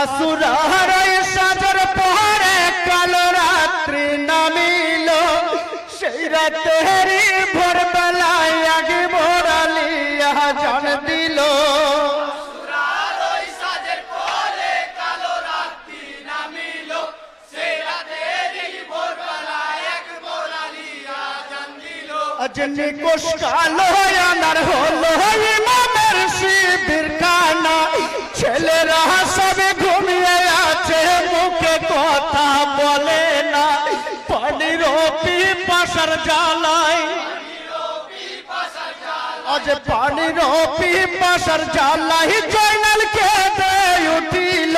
আসুরার সাজর পরে কালো রাত্রি নামিল। সেই রাতেরই ভোরবেলায় আগে ভোরালিয়া জান দিল। অজনি কোষ কালো আনার হলো ইমামের শিবির খানা ছেলেরা সবে ঘুমিয়ে আছে, মুখে কথা বলে না। পানির পিপাসার জ্বালায়। আজ পানির পিপাসার জ্বালাই জয়নাল খেতে উঠিল।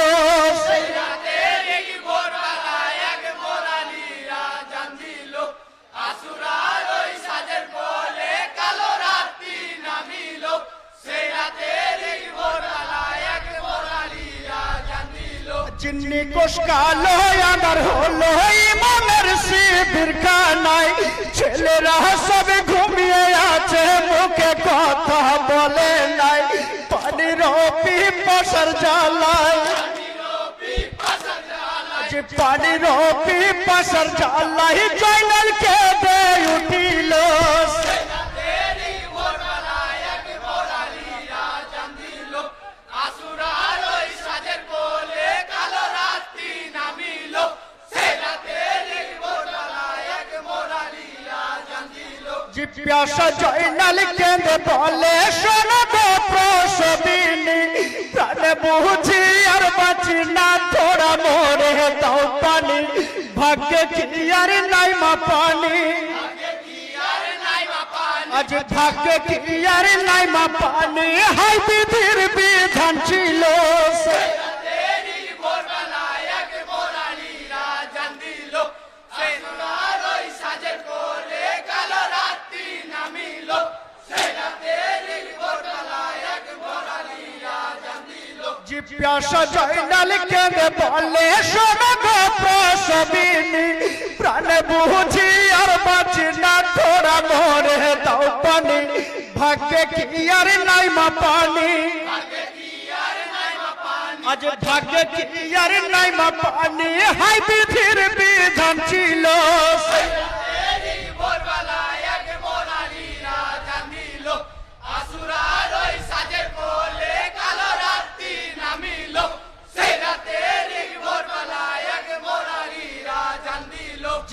জিন্নি কোষ কালো আনার হলো ইমামের শিবির খানায় ছেলেরা সবে ঘুমিয়ে আছে, মুখে কথা বলে নাই। পানির পিপাসার জ্বালায়। পানির পিপাসার জ্বালাই জয়নাল খেতে উঠিল জিজ্ঞাসা জয়নাল কেঁদে বলে, শোনো গো প্রসবিনী, প্রাণে বুঝি আর বাঁচি না থোড়া মোরে দাও পানি। ভাগ্যে কি আর নাই মা পানি? আজ ভাগ্যে কি আর নাই মা পানি? হাই বিধির বিধান ছিল জিজ্ঞাসা জয়নাল কেঁদে বলে, শোনো গো প্রসবিনী প্রাণে বুঝি আর বাঁচি না থোড়া মোরে দাও পানি। ভাগ্যে কি আর নাই মা পানি? আজ ভাগ্যে কি আর নাই মা পানি? হাই বিধির বিধান ছিল।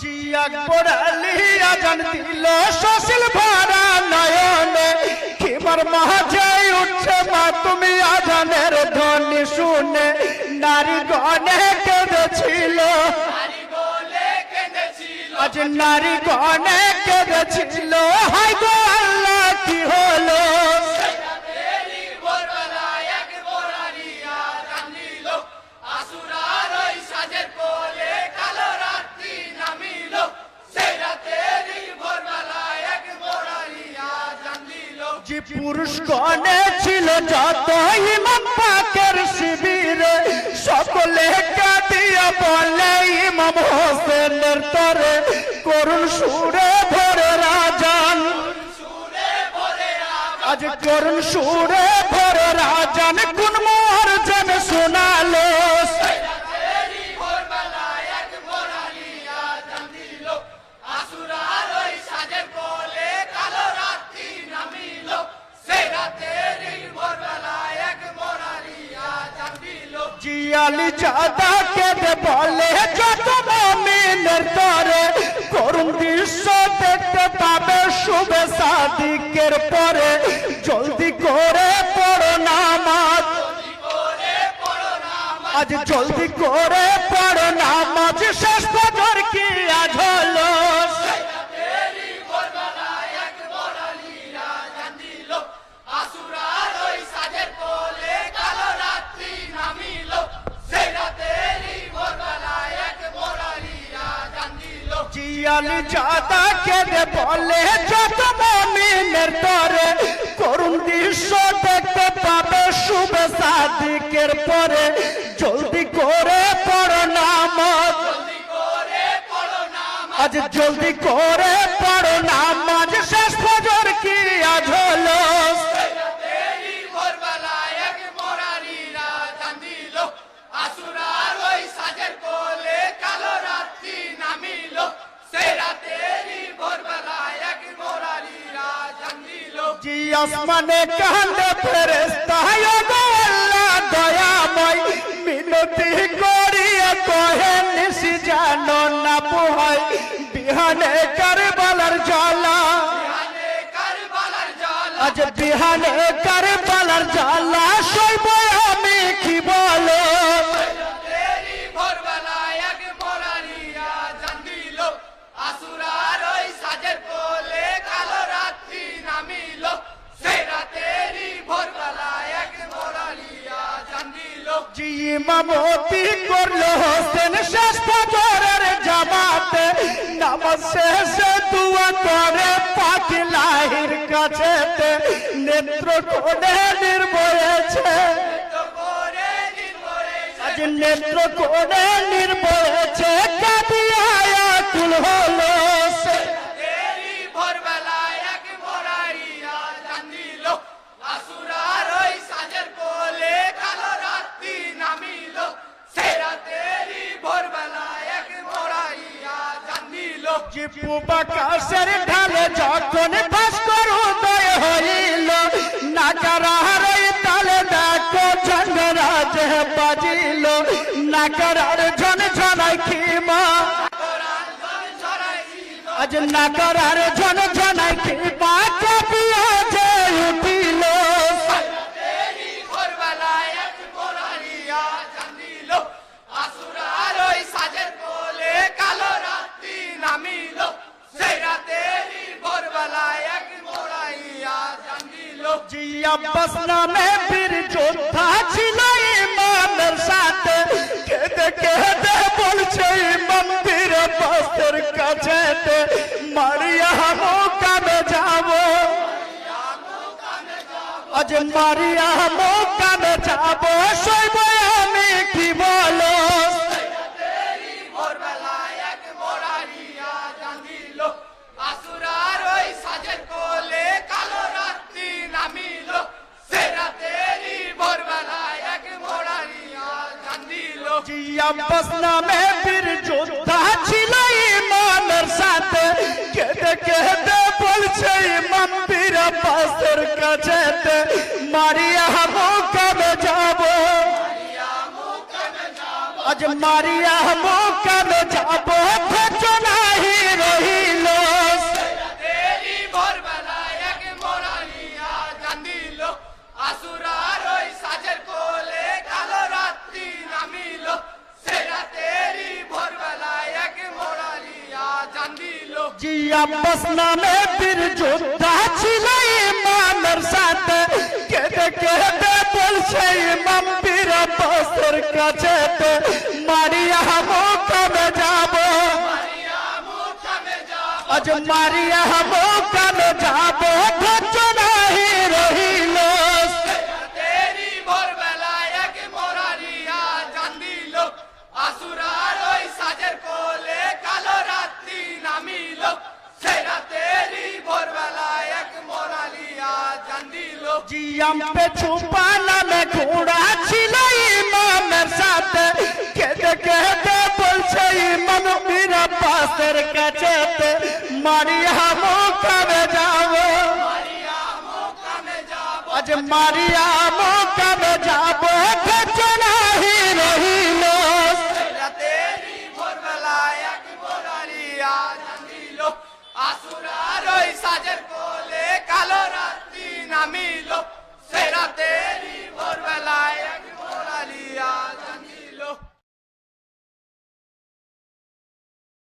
জি আকবর আলী আজান দিল সসিল ভাড়া নয়নে কিবার মাঝে উঠছে মা তুমি আজানের ধ্বনি শুনে। নারী গনে কেঁদেছিল। আজ নারী গনে কেঁদেছিল। গণে ছিল যত ইমাম পাকের শিবিরে সকলে কাঁদিয়া বলে ইমাম হোসেনের তরে করুণ সুরে ভরে রাজান। আজ করুণ সুরে ভরে রাজান। কোন আজ জলদি করে পড়ো নামাজ, শেষ বছর কি আজ হলো? জিয়ালি জাতা কেঁদে বলে, যত মমিনের তরে করুন সাদিকের পরে জলদি করে পড়ো নামাজ। আজ জলদি করে পড়ো নামাজ। শেষ ফজর কি আজ হলো? ভোরবেলায় এক মোরারিরা জানো না পোহাই বিহানে কারবালার জ্বালা। জল আজ বিহানে কারবালার জ্বালা সইব ইমামতি করল হোসেন শেষ ফজরের জামাতে। নামাজ শেষে দুয়া করে পাখি লাহির কাছেতে। নেত্র কোণে করে আজ নেত্র কোণে নির্ভয়েছে কাঁদিয়া কুল হলো সে। তেরি ভোরবেলায় এক মোরারিয়া জানিল আসুরার ওই সাজের কোলে কালো রাত্রি নামিল সেরা তেরি ভোরবেলায় এক মোরারিয়া জিপু বাকাশের ঢালে যখন ভাস্কর উদয় হইল নাকারার তালে দেখো ঝঙ্গরাজ বাজিল। নাকারার ঝন ঝনাই খিমা আজ নাকারার ঝন ঝনাই খিমা জানিল আব্বাস নামে বীর যোদ্ধা ছিল ইমামের সাথে। কেঁদে কেঁদে বলছে, ইমাম বীর বাসের কাছে মারিয়া মোকামে যাব। আজ মারিয়া মোকামে যাব সইব আমি কি বলো ভোরবেলায় এক মোরারিয়া জানিল আসুরার ওই সাজের কোলে কালো রাত্রি নামিল সেরা তেরি ভোরবেলায় এক মোরারিয়া জানিল জি আব্বাস নামে বীর যোদ্ধা ছিল ইমানের সাথে। কেঁদে কেঁদে বলছে ইমাম বীর আব্বাসের কাছে মারিয়া মোকামে যাব? আজ মারিয়া মোকামে যাব? মোরারিয়া জানিল জি আব্বাস নামে বীর যোদ্ধা ছিল ইমামের সাথে কেঁদে কেঁদে বলছে ইমাম বীর আব্বাসের কাছে মারিয়া মোকামে যাব মুখামে যাব আজ মারিয়া মোকামে যাব জিয়াম পে ছুপা নামে ঘোড়া ছিল ইমামের সাথে কেঁদে কেঁদে বলছে ইমাম বীর আব্বাসের কাছে মারিয়া মোকামে যাব মুখামে যাব আজ মারিয়া মোকামে যাব ধৈর্য নাহি রহিল